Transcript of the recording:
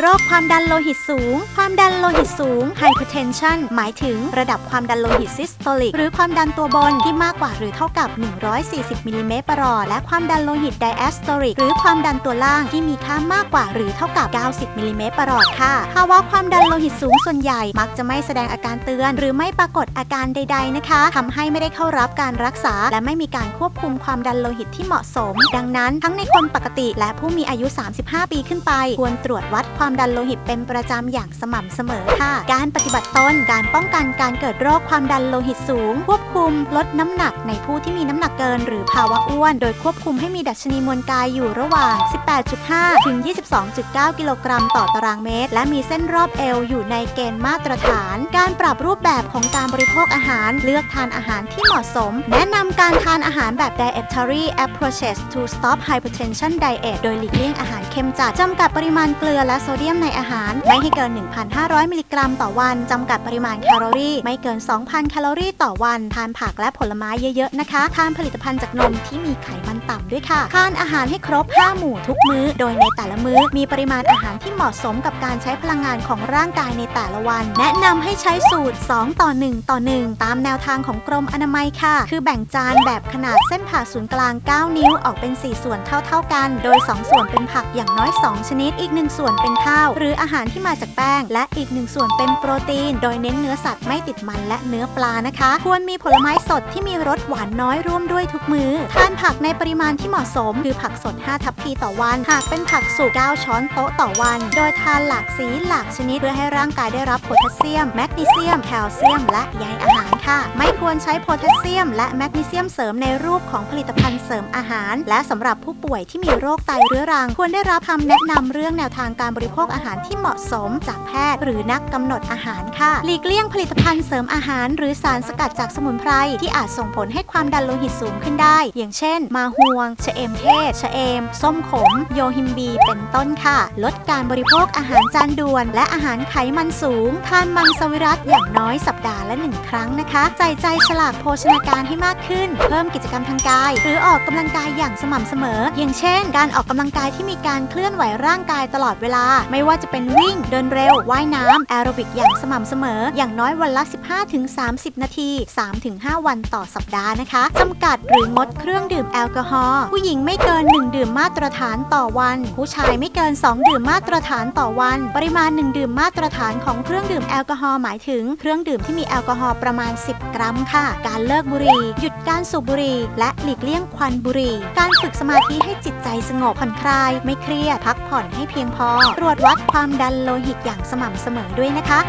โรคความดันโลหิตสูง ความดันโลหิตสูง hypertension หมายถึงระดับความดันโลหิต systolic หรือความดันตัวบนที่มากกว่าหรือเท่ากับ 140มิลลิเมตรประหลอดและความดันโลหิต diastolic หรือความดันตัวล่างที่มีค่ามากกว่าหรือเท่ากับ 90มิลลิเมตรประหลอดค่ะ ภาวะความดันโลหิตสูงส่วนใหญ่มักจะไม่แสดงอาการเตือน หรือไม่ปรากฏอาการใด ๆ นะคะทำให้ไม่ได้เข้ารับการรักษา และไม่มีการควบคุมความดันโลหิตที่เหมาะสม ดังนั้น ทั้งในคนปกติและผู้มีอายุ 35 ปีขึ้นไป ควรตรวจวัดความความดันโลหิตเป็นประจำอย่างสม่ำเสมอค่ะ การปฏิบัติตนการป้องกันการเกิดโรคความดันโลหิตสูง ควบคุมลดน้ำหนักในผู้ที่มีน้ำหนักเกิน หรือภาวะอ้วน โดยควบคุมให้มีดัชนีมวลกายอยู่ระหว่าง 18.5 ถึง 22.9 กิโลกรัมต่อตารางเมตร และมีเส้นรอบเอวอยู่ในเกณฑ์มาตรฐาน การปรับรูปแบบของการบริโภคอาหาร เลือกทานอาหารที่เหมาะสม แนะนำการทานอาหารแบบ dietary approaches to stop hypertension diet โดยหลีกเลี่ยงอาหารเค็มจัดจำกัดปริมาณเกลือและโซเดียมในอาหาร ไม่ให้เกิน 1,500 มิลลิกรัมต่อวันจำกัดปริมาณแคลอรี่ ไม่เกิน 2,000 แคลอรี่ต่อวัน ทานผักและผลไม้เยอะๆนะคะ ทานผลิตภัณฑ์จากนมที่มีไขมันต่ำด้วยค่ะ ทานอาหารให้ครบ 5 หมู่ทุกมื้อ โดยในแต่ละมื้อมีปริมาณอาหารที่เหมาะสมกับการใช้พลังงานของร่างกายในแต่ละวัน แนะนำให้ใช้สูตร 2 ต่อ 1 ต่อ 1 ตามแนวทางของกรมอนามัยค่ะ คือแบ่งจานแบบขนาดเส้นผ่าศูนย์กลาง 9 นิ้วออกเป็น 4 ส่วนเท่า ๆกัน โดย 2 ส่วนเป็นผักอย่างน้อย 2 ชนิด อีก 1 ส่วนเป็นข้าว หรืออาหารที่มาจากแป้ง และอีก1ส่วนเป็นโปรตีน โดยเน้นเนื้อสัตว์ไม่ติดมันและเนื้อปลานะคะ ควรมีผลไม้สดที่มีรสหวานน้อยร่วมด้วยทุกมื้อทานผักในปริมาณที่เหมาะสม คือผักสด 5 ทัพพีต่อวัน หากเป็นผักสุก9ช้อนโต๊ะต่อวัน โดยทานหลากสีหลากชนิดเพื่อให้ร่างกายได้รับโพแทสเซียม แมกนีเซียม แคลเซียม และใยอาหารค่ะ ไม่ควรใช้โพแทสเซียม และแมกนีเซียมเสริมในรูปของผลิตภัณฑ์เสริมอาหาร และสำหรับผู้ป่วยที่มีโรคไตเรื้อรัง ควรได้รับคำแนะนำเรื่องแนวทางการบริโภคอาหารที่เหมาะสมจากแพทย์ หรือนักกำหนดอาหารค่ะ หลีกเลี่ยงผลิตภัณฑ์เสริมอาหาร หรือสารสกัดจากสมุนไพรที่อาจส่งผลให้ความดันโลหิตสูงขึ้นได้ อย่างเช่น มาฮวงชะเอมเทศชะเอม ส้มขม โยฮิมบี เป็นต้นค่ะ ลดการบริโภคอาหารจานด่วน และอาหารไขมันสูง ทานมังสวิรัตอย่างน้อยสัปดาห์ละหนึ่งครั้งนะคะใส่ใจฉลากโภชนาการให้มากขึ้น เพิ่มกิจกรรมทางกาย หรือออกกำลังกายอย่างสม่ำเสมอ อย่างเช่น การออกกำลังกายที่มีการเคลื่อนไหวร่างกายตลอดเวลา ไม่ว่าจะเป็นวิ่ง เดินเร็ว ว่ายน้ำแอโรบิกอย่างสม่ำเสมอ อย่างน้อยวันละ 15-30 นาที 3-5 วันต่อสัปดาห์นะคะจำกัดหรืองดเครื่องดื่มแอลกอฮอล์ผู้หญิงไม่เกิน 1 ดื่มมาตรฐานต่อวัน ผู้ชายไม่เกิน 2 ดื่มมาตรฐานต่อวัน ปริมาณ 1 ดื่มมาตรฐานของเครื่องดื่มแอลกอฮอล์หมายถึงเครื่องดื่มที่มีแอลกอฮอล์ประมาณ10 กรัมค่ะ การเลิกบุหรี่ หยุดการสูบบุหรี่ และหลีกเลี่ยงควันบุหรี่ การฝึกสมาธิให้จิตใจสงบผ่อนคลาย ไม่เครียด พักผ่อนให้เพียงพอ ตรวจวัดความดันโลหิตอย่างสม่ำเสมอด้วยนะคะ